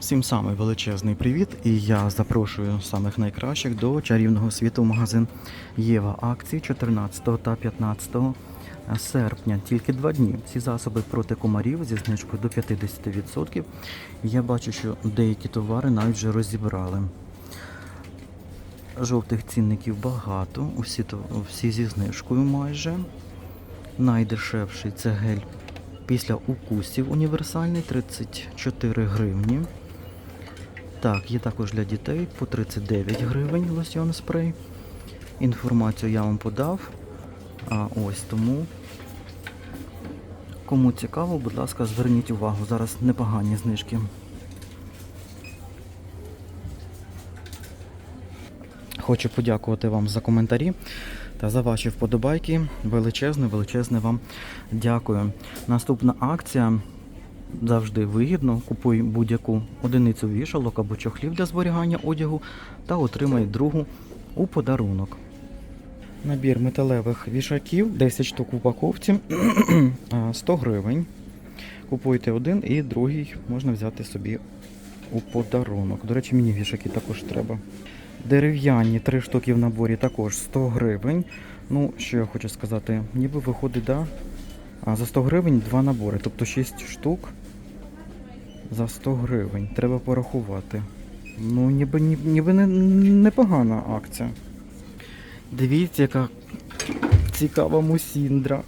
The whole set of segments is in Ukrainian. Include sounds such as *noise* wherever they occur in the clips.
Всім самий величезний привіт, і я запрошую самих найкращих до чарівного світу магазин Єва акції 14 та 15 серпня. Тільки два дні. Всі засоби проти комарів зі знижкою до 50%. Я бачу, що деякі товари навіть вже розібрали. Жовтих цінників багато, усі, всі зі знижкою майже. Найдешевший це гель після укусів універсальний 34 гривні. Так, є також для дітей по 39 гривень лосьйон спрей. Інформацію я вам подав. А ось тому. Кому цікаво, будь ласка, зверніть увагу. Зараз непогані знижки. Хочу подякувати вам за коментарі та за ваші вподобайки. Величезне, величезне вам дякую. Наступна акція завжди вигідно. Купуй будь-яку одиницю вішалок або чохлів для зберігання одягу та отримай другу у подарунок. Набір металевих вішаків, 10 штук в упаковці, *clears throat* 100 гривень. Купуйте один і другий можна взяти собі у подарунок. До речі, мені вішаки також треба. Дерев'яні 3 штуки в наборі також 100 гривень. Ну, що я хочу сказати, ніби виходить, да? А за 100 гривень два набори, тобто 6 штук за 100 гривень. Треба порахувати. Ну, ніби, ніби, ніби не, непогана акція. Дивіться, яка цікава мусіндра.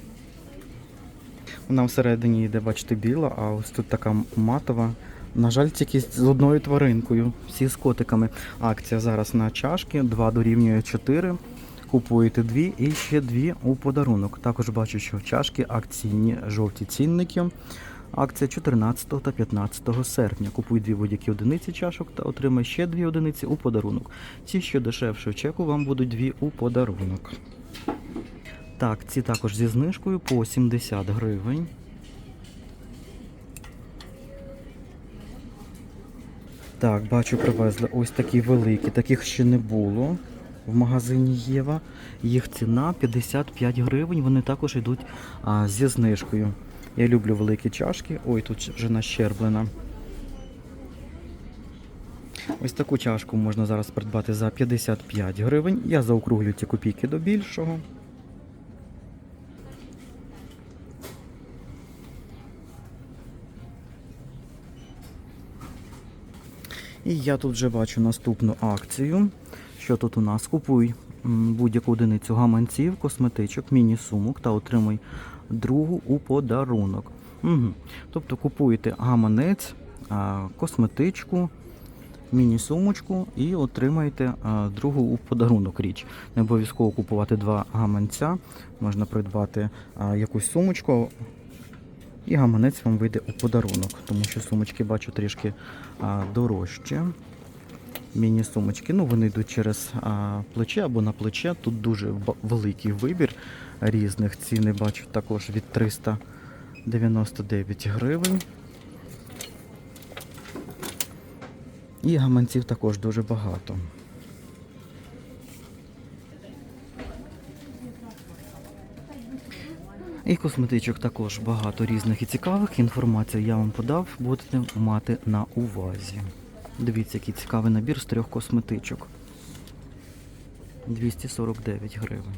Вона всередині йде, бачите, біла, а ось тут така матова. На жаль, тільки з одною тваринкою. Всі з котиками. Акція зараз на чашки, 2 дорівнює 4. Купуєте дві і ще дві у подарунок. Також бачу, що чашки акційні жовті цінники. Акція 14 та 15 серпня. Купуй дві будь-які одиниці чашок та отримай ще дві одиниці у подарунок. Ці, що дешевше в чеку, вам будуть дві у подарунок. Так, ці також зі знижкою по 70 гривень. Так, бачу, привезли ось такі великі, таких ще не було в магазині Єва. Їх ціна 55 гривень, вони також йдуть а, зі знижкою. Я люблю великі чашки. Ой, тут вже нащерблена. Ось таку чашку можна зараз придбати за 55 гривень. Я заокруглю ті копійки до більшого. І я тут вже бачу наступну акцію. Що тут у нас? Купуй будь-яку одиницю гаманців, косметичок, міні-сумок та отримуй другу у подарунок. Угу. Тобто купуєте гаманець, косметичку, міні-сумочку і отримаєте другу у подарунок річ. Не обов'язково купувати два гаманця, можна придбати якусь сумочку. І гаманець вам вийде у подарунок, тому що сумочки бачу трішки а, дорожче. Міні-сумочки, ну вони йдуть через а, плече або на плече. Тут дуже великий вибір різних. Ціни бачу також від 399 гривень. І гаманців також дуже багато. І косметичок також багато різних і цікавих. Інформацію я вам подав, будете мати на увазі. Дивіться, який цікавий набір з трьох косметичок. 249 гривень.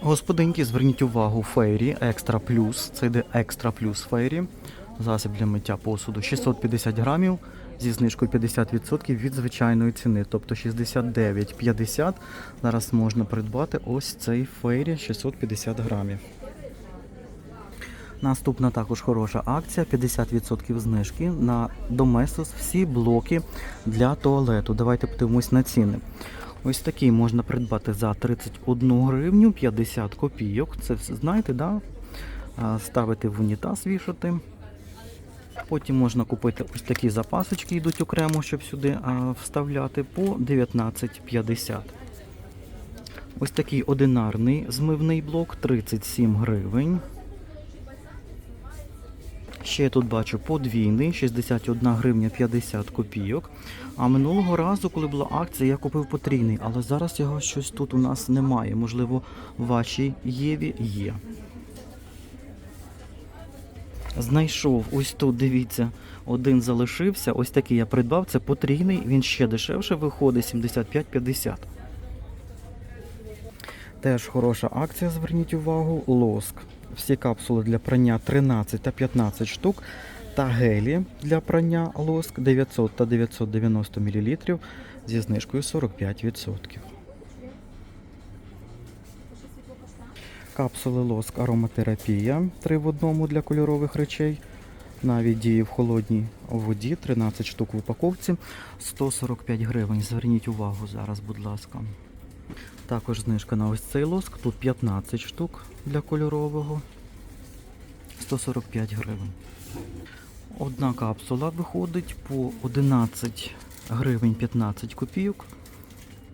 Господинки, зверніть увагу, Фейрі Екстра Плюс. Це йде Екстра Плюс Фейрі. Засіб для миття посуду 650 грамів зі знижкою 50% від звичайної ціни, тобто 69,50. Зараз можна придбати ось цей Фейрі 650 грамів. Наступна також хороша акція, 50% знижки на Доместос всі блоки для туалету. Давайте подивимось на ціни. Ось такий можна придбати за 31 гривню 50 копійок. Це знаєте, да? Ставити в унітаз вішати. Потім можна купити ось такі запасочки, йдуть окремо, щоб сюди вставляти по 19,50. Ось такий одинарний змивний блок 37 гривень. Ще я тут бачу подвійний 61 гривня 50 копійок. А минулого разу, коли була акція, я купив потрійний, але зараз його щось тут у нас немає. Можливо, в вашій Єві є. Знайшов ось тут, дивіться, один залишився. Ось такий я придбав. Це потрійний, він ще дешевше виходить 75,50. Теж хороша акція, зверніть увагу. Лоск. Всі капсули для прання 13 та 15 штук. Та гелі для прання лоск 900 та 990 мл зі знижкою 45%. Капсули лоск ароматерапія 3 в одному для кольорових речей. Навіть діє в холодній воді 13 штук в упаковці 145 гривень. Зверніть увагу зараз, будь ласка. Також знижка на ось цей лоск. Тут 15 штук для кольорового. 145 гривень. Одна капсула виходить по 11 гривень 15 копійок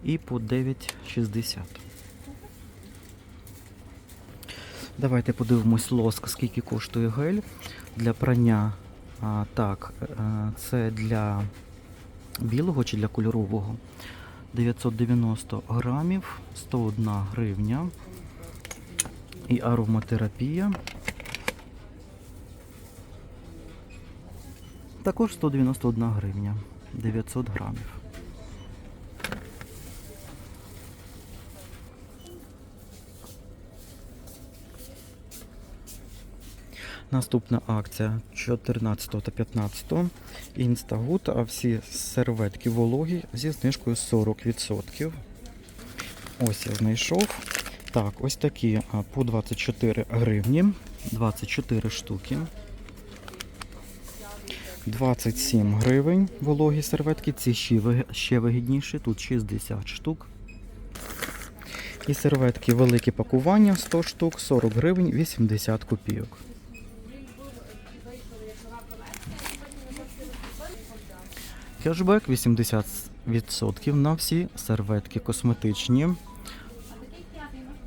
і по 9,60. Давайте подивимось лоск, скільки коштує гель для прання. А, так, е, це для білого чи для кольорового. 990 грамів, 101 гривня. І ароматерапія. Також 191 гривня, 900 грамів. Наступна акція 14 та 15 Інстагут, а всі серветки вологі зі знижкою 40%. Ось я знайшов. Так, ось такі по 24 гривні, 24 штуки. 27 гривень вологі серветки, ці ще, вигідніші, тут 60 штук. І серветки велике пакування 100 штук, 40 гривень, 80 копійок. Кешбек 80% на всі серветки косметичні.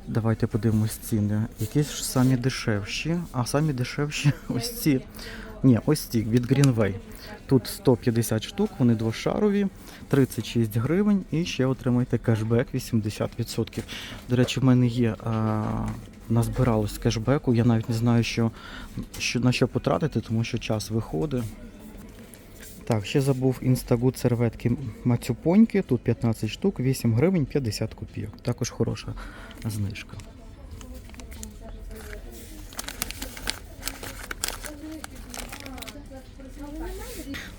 Давайте подивимось ціни. Якісь ж самі дешевші, а самі дешевші *laughs* ось ці. Ні, ось ці від Greenway. Тут 150 штук, вони двошарові, 36 гривень і ще отримайте кешбек 80%. До речі, в мене є. А... Назбиралось кешбеку, я навіть не знаю, що, що, на що потратити, тому що час виходить. Так, ще забув інстагут серветки Мацюпоньки. Тут 15 штук, 8 гривень 50 копійок. Також хороша знижка.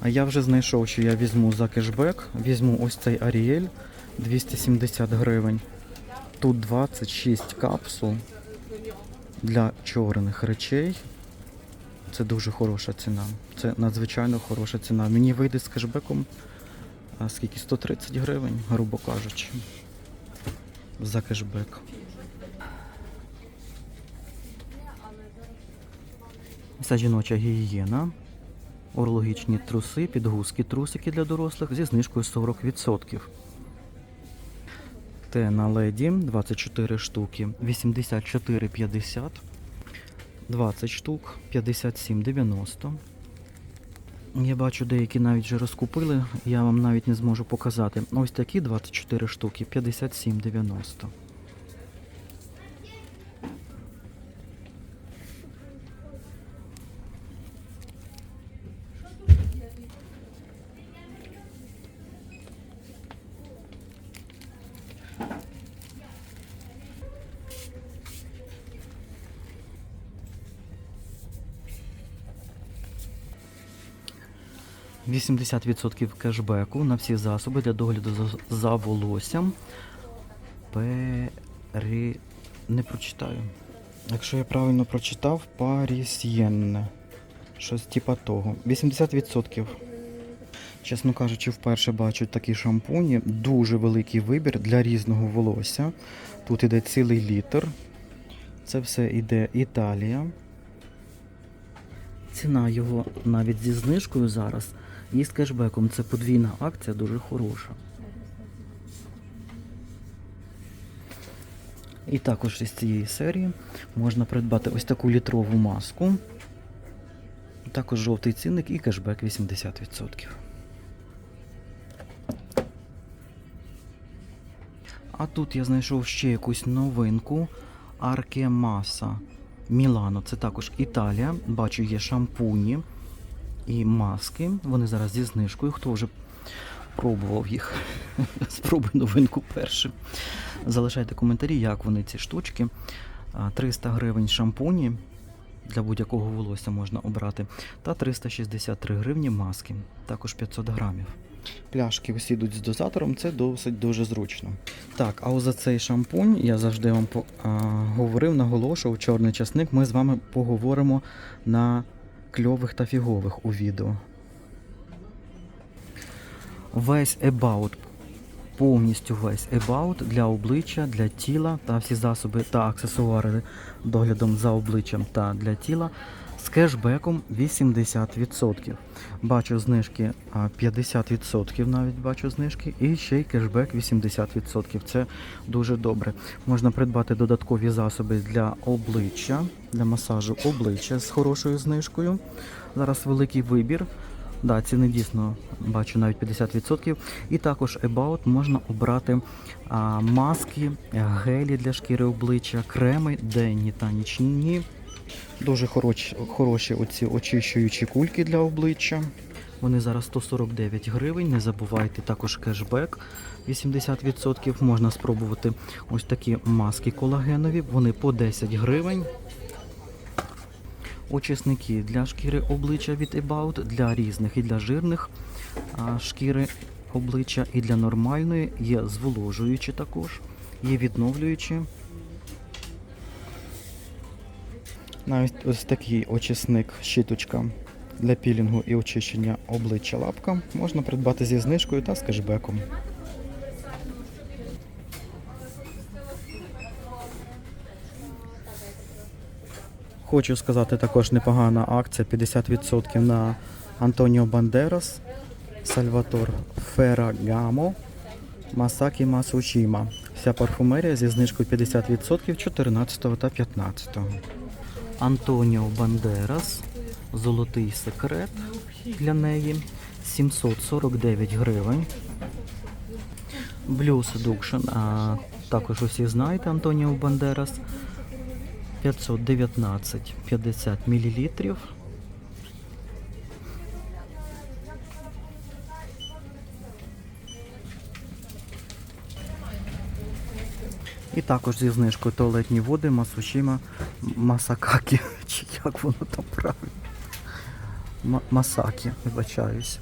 А я вже знайшов, що я візьму за кешбек. Візьму ось цей Аріель 270 гривень. Тут 26 капсул для чорних речей. Це дуже хороша ціна. Це надзвичайно хороша ціна. Мені вийде з кешбеком а, скільки? 130 гривень, грубо кажучи. За кешбек. Це жіноча гігієна. Орологічні труси, підгузки, трусики для дорослих зі знижкою 40%. Те на леді 24 штуки, 84,50. 20 штук, 57,90. Я бачу, деякі навіть вже розкупили, я вам навіть не зможу показати. Ось такі 24 штуки, 57,90. – 80% кешбеку на всі засоби для догляду за, за волоссям. Пері... Не прочитаю. Якщо я правильно прочитав, Парісьєнне. Щось типа того. 80%. Чесно кажучи, вперше бачу такі шампуні. Дуже великий вибір для різного волосся. Тут іде цілий літр. Це все іде Італія. Ціна його навіть зі знижкою зараз і з кешбеком. Це подвійна акція, дуже хороша. І також із цієї серії можна придбати ось таку літрову маску. Також жовтий цінник і кешбек 80%. А тут я знайшов ще якусь новинку. Аркемаса Мілано. Це також Італія. Бачу, є шампуні і маски. Вони зараз зі знижкою. Хто вже пробував їх? *laughs* Спробуй новинку першим. Залишайте коментарі, як вони ці штучки. 300 гривень шампуні. Для будь-якого волосся можна обрати. Та 363 гривні маски, також 500 грамів. Пляшки ось ідуть з дозатором, це досить дуже зручно. Так, а за цей шампунь я завжди вам по, а, говорив, наголошував чорний часник. Ми з вами поговоримо на кльових та фігових у відео. Весь About, повністю весь About для обличчя, для тіла та всі засоби та аксесуари доглядом за обличчям та для тіла з кешбеком 80%. Бачу знижки 50% навіть бачу знижки, і ще й кешбек 80%. Це дуже добре. Можна придбати додаткові засоби для обличчя, для масажу обличчя з хорошою знижкою. Зараз великий вибір. Да, ціни дійсно бачу навіть 50%. І також About можна обрати а, маски, гелі для шкіри обличчя, креми денні та нічні. Дуже хороші, хороші оці очищуючі кульки для обличчя. Вони зараз 149 гривень. Не забувайте також кешбек 80%. Можна спробувати ось такі маски колагенові. Вони по 10 гривень. Очисники для шкіри обличчя від About, для різних і для жирних шкіри обличчя, і для нормальної. Є зволожуючі також, є відновлюючі. Навіть ось такий очисник, щіточка для пілінгу і очищення обличчя лапка можна придбати зі знижкою та з кешбеком. Хочу сказати також непогана акція 50% на Антоніо Бандерас, Сальватор Феррагамо, Масакі Масучіма. Вся парфумерія зі знижкою 50% 14 та 15. Антоніо Бандерас, Золотий секрет для неї 749 гривень. Blue Seduction, а також усі знаєте Антоніо Бандерас 519 50 мл. І також зі знижкою туалетні води Масушіма Масакакі. *laughs* Чи як воно там правильно? Ма- Масакі, вибачаюсь.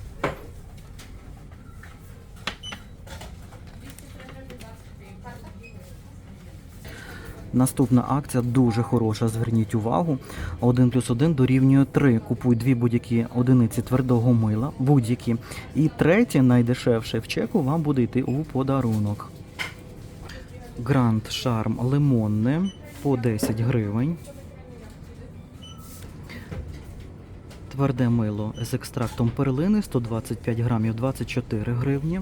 Наступна акція дуже хороша. Зверніть увагу. 1 плюс 1 дорівнює 3. Купуй дві будь-які одиниці твердого мила, будь-які. І третє, найдешевше в чеку, вам буде йти у подарунок. Гранд Шарм лимонне по 10 гривень. Тверде мило з екстрактом перлини 125 грамів 24 гривні.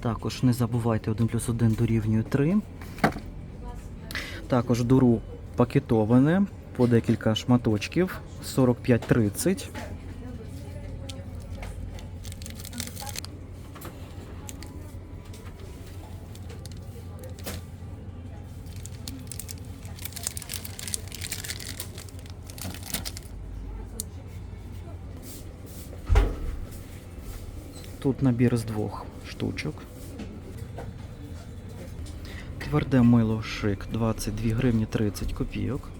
Також не забувайте 1 плюс 1 дорівнює 3. Також дуру пакетоване по декілька шматочків 45-30. Тут набір з двох штучок. Тверде мило шик 22 гривні 30 копійок.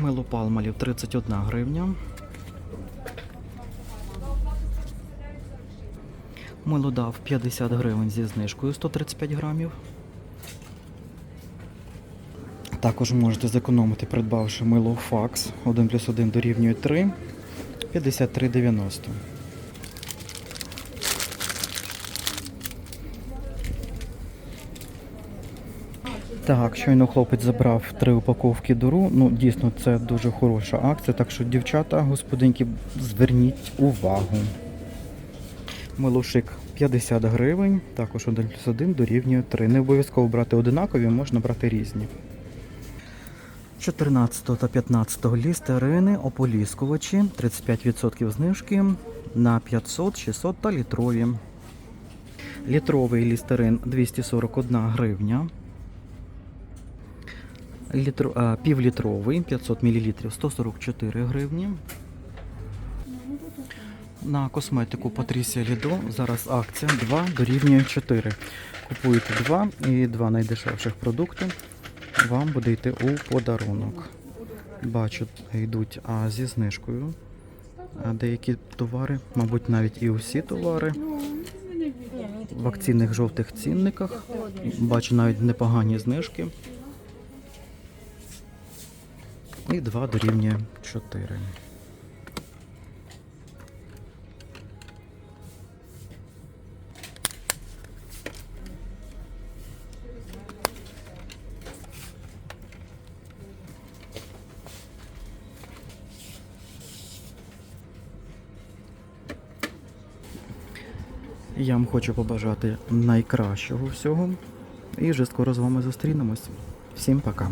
Мило палмалів 31 гривня. Мило дав 50 гривень зі знижкою 135 грамів. Також можете зекономити, придбавши мило факс 1 плюс 1 дорівнює 3, 53,90. Так, щойно хлопець забрав три упаковки дуру. Ну, дійсно, це дуже хороша акція, так що, дівчата, господинки, зверніть увагу. Милошик 50 гривень, також 1 плюс 1 дорівнює 3. Не обов'язково брати одинакові, можна брати різні. 14 та 15 лістерини, ополіскувачі, 35% знижки на 500, 600 та літрові. Літровий лістерин 241 гривня. Літро, а, півлітровий 500 мл 144 гривні. На косметику Патрісія Лідо зараз акція 2 дорівнює 4. Купуєте 2 і два найдешевших продукти вам буде йти у подарунок. Бачу, йдуть а, зі знижкою. А деякі товари, мабуть, навіть і усі товари в акційних жовтих цінниках. Бачу навіть непогані знижки. І 2 дорівнює 4. Хочу побажати найкращого всього. І вже скоро з вами зустрінемось. Всім пока.